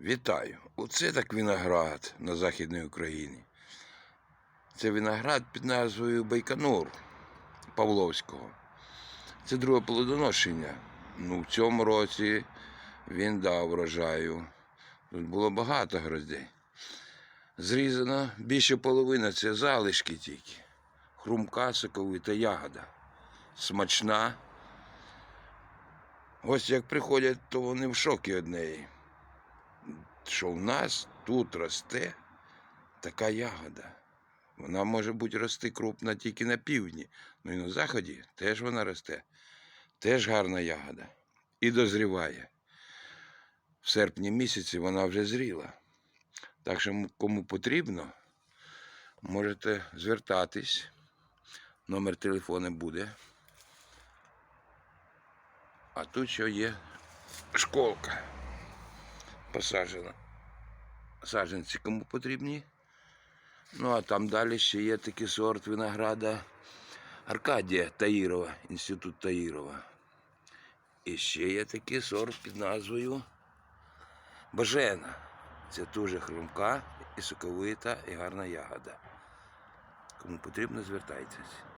Вітаю! Оце так виноград на Західній Україні. Це виноград під назвою Байконур Павловського. Це друге плодоношення. Ну, в цьому році він дав врожаю. Тут було багато гроздей. Зрізано більше половини це залишки тільки. Хрумка, соковита ягода. Смачна. Ось як приходять, то вони в шокі від неї що в нас тут росте така ягода. Вона може бути рости крупна тільки на півдні. Ну і на заході теж вона росте. Теж гарна ягода. І дозріває. В серпні місяці вона вже зріла. Так що кому потрібно, можете звертатись. Номер телефону буде. А тут що є школка посаджена. Саджанці кому потрібні. Ну, а там далі ще є такий сорт винограда Аркадія Таїрова, інститут Таїрова. І ще є такий сорт під назвою Бажена. Це дуже хрумка і соковита, і гарна ягода. Кому потрібно, звертайтесь.